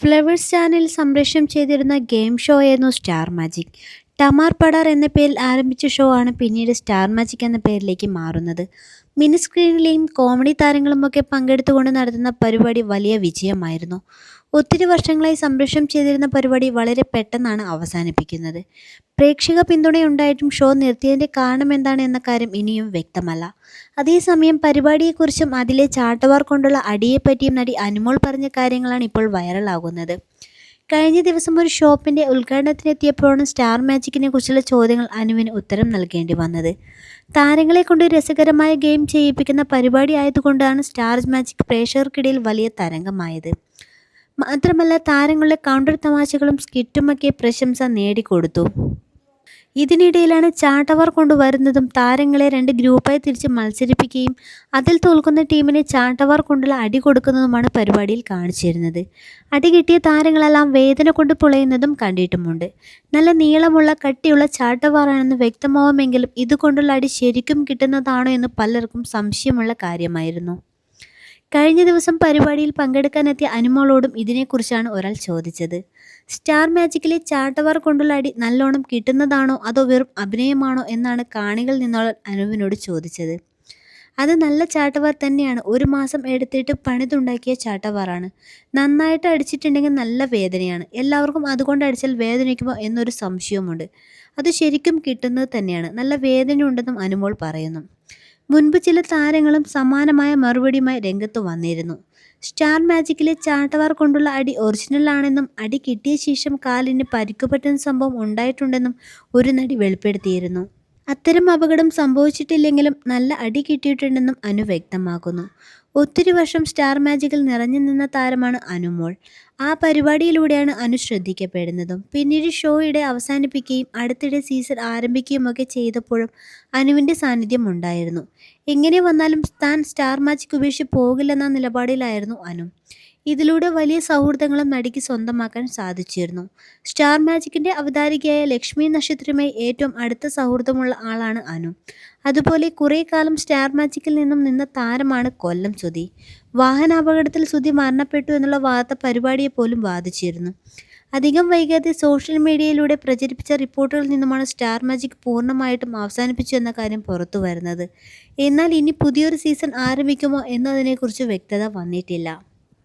Flowers channel സംപ്രേഷണം ചെയ്തിരുന്ന game show ആയിരുന്നു സ്റ്റാർ മാജിക് ടമാർ പടാർ എന്ന പേരിൽ ആരംഭിച്ച ഷോ ആണ് പിന്നീട് സ്റ്റാർ മാജിക് എന്ന പേരിലേക്ക് മാറുന്നത്. മിനി സ്ക്രീനിലെയും കോമഡി താരങ്ങളുമൊക്കെ പങ്കെടുത്തുകൊണ്ട് നടത്തുന്ന പരിപാടി വലിയ വിജയമായിരുന്നു. ഒത്തിരി വർഷങ്ങളായി സംപ്രേഷണം ചെയ്തിരുന്ന പരിപാടി വളരെ പെട്ടെന്നാണ് അവസാനിപ്പിക്കുന്നത്. പ്രേക്ഷക പിന്തുണയുണ്ടായിട്ടും ഷോ നിർത്തിയതിന്റെ കാരണം എന്താണ് എന്ന കാര്യം ഇനിയും വ്യക്തമല്ല. അതേസമയം പരിപാടിയെക്കുറിച്ചും അതിലെ ചാട്ടവാർ കൊണ്ടുള്ള അടിയെപ്പറ്റിയും നടി അനുമോൾ പറഞ്ഞ കാര്യങ്ങളാണ് ഇപ്പോൾ വൈറലാകുന്നത്. കഴിഞ്ഞ ദിവസം ഒരു ഷോപ്പിന്റെ ഉദ്ഘാടനത്തിനെത്തിയപ്പോഴാണ് സ്റ്റാർ മാജിക്കിനെ കുറിച്ചുള്ള ചോദ്യങ്ങൾ അനുവിന് ഉത്തരം നൽകേണ്ടി വന്നത്. താരങ്ങളെ കൊണ്ട് രസകരമായ ഗെയിം ചെയ്യിപ്പിക്കുന്ന പരിപാടി ആയതുകൊണ്ടാണ് സ്റ്റാർ മാജിക് പ്രേക്ഷകർക്കിടയിൽ വലിയ തരംഗമായത്. മാത്രമല്ല താരങ്ങളുടെ കൗണ്ടർ തമാശകളും സ്കിറ്റുമൊക്കെ പ്രശംസ നേടിക്കൊടുത്തു. ഇതിനിടയിലാണ് ചാട്ടവർ കൊണ്ടുവരുന്നതും താരങ്ങളെ രണ്ട് ഗ്രൂപ്പായി തിരിച്ച് മത്സരിപ്പിക്കുകയും അതിൽ തോൽക്കുന്ന ടീമിനെ ചാട്ടവർ കൊണ്ടുള്ള അടി കൊടുക്കുന്നതുമാണ് പരിപാടിയിൽ കാണിച്ചിരുന്നത്. അടി കിട്ടിയ താരങ്ങളെല്ലാം വേദന കൊണ്ട് പുളയുന്നതും കണ്ടിട്ടുമുണ്ട്. നല്ല നീളമുള്ള കട്ടിയുള്ള ചാട്ടവാറാണെന്ന് വ്യക്തമാവുമെങ്കിലും ഇതുകൊണ്ടുള്ള അടി ശരിക്കും കിട്ടുന്നതാണോ എന്ന് പലർക്കും സംശയമുള്ള കാര്യമായിരുന്നു. കഴിഞ്ഞ ദിവസം പരിപാടിയിൽ പങ്കെടുക്കാനെത്തിയ അനുമോളോടും ഇതിനെക്കുറിച്ചാണ് ഒരാൾ ചോദിച്ചത്. സ്റ്റാർ മാജിക്കിലെ ചാട്ടവാർ കൊണ്ടുള്ള അടി നല്ലോണം കിട്ടുന്നതാണോ അതോ വെറും അഭിനയമാണോ എന്നാണ് കാണികൾ നിന്നുള്ള അനുവിനോട് ചോദിച്ചത്. അത് നല്ല ചാട്ടവാർ തന്നെയാണ്. ഒരു മാസം എടുത്തിട്ട് പണിതുണ്ടാക്കിയ ചാട്ടവാറാണ്. നന്നായിട്ട് അടിച്ചിട്ടുണ്ടെങ്കിൽ നല്ല വേദനയാണ്. എല്ലാവർക്കും അതുകൊണ്ട് അടിച്ചാൽ വേദനിക്കുമോ എന്നൊരു സംശയമുണ്ട് അത് ശരിക്കും കിട്ടുന്നത് തന്നെയാണ്. നല്ല വേദനയുണ്ടെന്നും അനുമോൾ പറയുന്നു. മുൻപ് ചില താരങ്ങളും സമാനമായ മറുപടിയുമായി രംഗത്ത് വന്നിരുന്നു. സ്റ്റാർ മാജിക്കിലെ ചാട്ടവാർ കൊണ്ടുള്ള അടി ഒറിജിനൽ ആണെന്നും അടി കിട്ടിയ ശേഷം കാലിന് പരിക്കുപറ്റുന്ന സംഭവം ഉണ്ടായിട്ടുണ്ടെന്നും ഒരു നടി വെളിപ്പെടുത്തിയിരുന്നു. അത്തരം അപകടം സംഭവിച്ചിട്ടില്ലെങ്കിലും നല്ല അടി കിട്ടിയിട്ടുണ്ടെന്നും അനു വ്യക്തമാക്കുന്നു. ഒത്തിരി വർഷം സ്റ്റാർ മാജിക്കിൽ നിറഞ്ഞു നിന്ന താരമാണ് അനുമോൾ. ആ പരിപാടിയിലൂടെയാണ് അനു ശ്രദ്ധിക്കപ്പെടുന്നതും. പിന്നീട് ഷോയുടെ അവസാനിപ്പിക്കുകയും അടുത്തിടെ സീസൺ ആരംഭിക്കുകയും ഒക്കെ ചെയ്തപ്പോഴും അനുവിന്റെ സാന്നിധ്യം ഉണ്ടായിരുന്നു. എങ്ങനെ വന്നാലും താൻ സ്റ്റാർ മാജിക് ഉപേക്ഷിച്ച് പോകില്ലെന്ന നിലപാടിലായിരുന്നു അനു. ഇതിലൂടെ വലിയ സൗഹൃദങ്ങളും നടിക്ക് സ്വന്തമാക്കാൻ സാധിച്ചിരുന്നു. സ്റ്റാർ മാജിക്കിന്റെ അവതാരികയായ ലക്ഷ്മി നക്ഷത്രമായി ഏറ്റവും അടുത്ത സൗഹൃദമുള്ള ആളാണ് അനു. അതുപോലെ കുറേ കാലം സ്റ്റാർ മാജിക്കിൽ നിന്നും നിന്ന താരമാണ് കൊല്ലം സുധി. വാഹനാപകടത്തിൽ സുധി മരണപ്പെട്ടു എന്നുള്ള വാർത്ത പരിപാടിയെ പോലും ബാധിച്ചിരുന്നു. അധികം വൈകാതെ സോഷ്യൽ മീഡിയയിലൂടെ പ്രചരിപ്പിച്ച റിപ്പോർട്ടുകളിൽ നിന്നുമാണ് സ്റ്റാർ മാജിക് പൂർണമായിട്ടും അവസാനിപ്പിച്ചു എന്ന കാര്യം പുറത്തു വരുന്നത്. എന്നാൽ ഇനി പുതിയൊരു സീസൺ ആരംഭിക്കുമോ എന്നതിനെക്കുറിച്ച് വ്യക്തത വന്നിട്ടില്ല.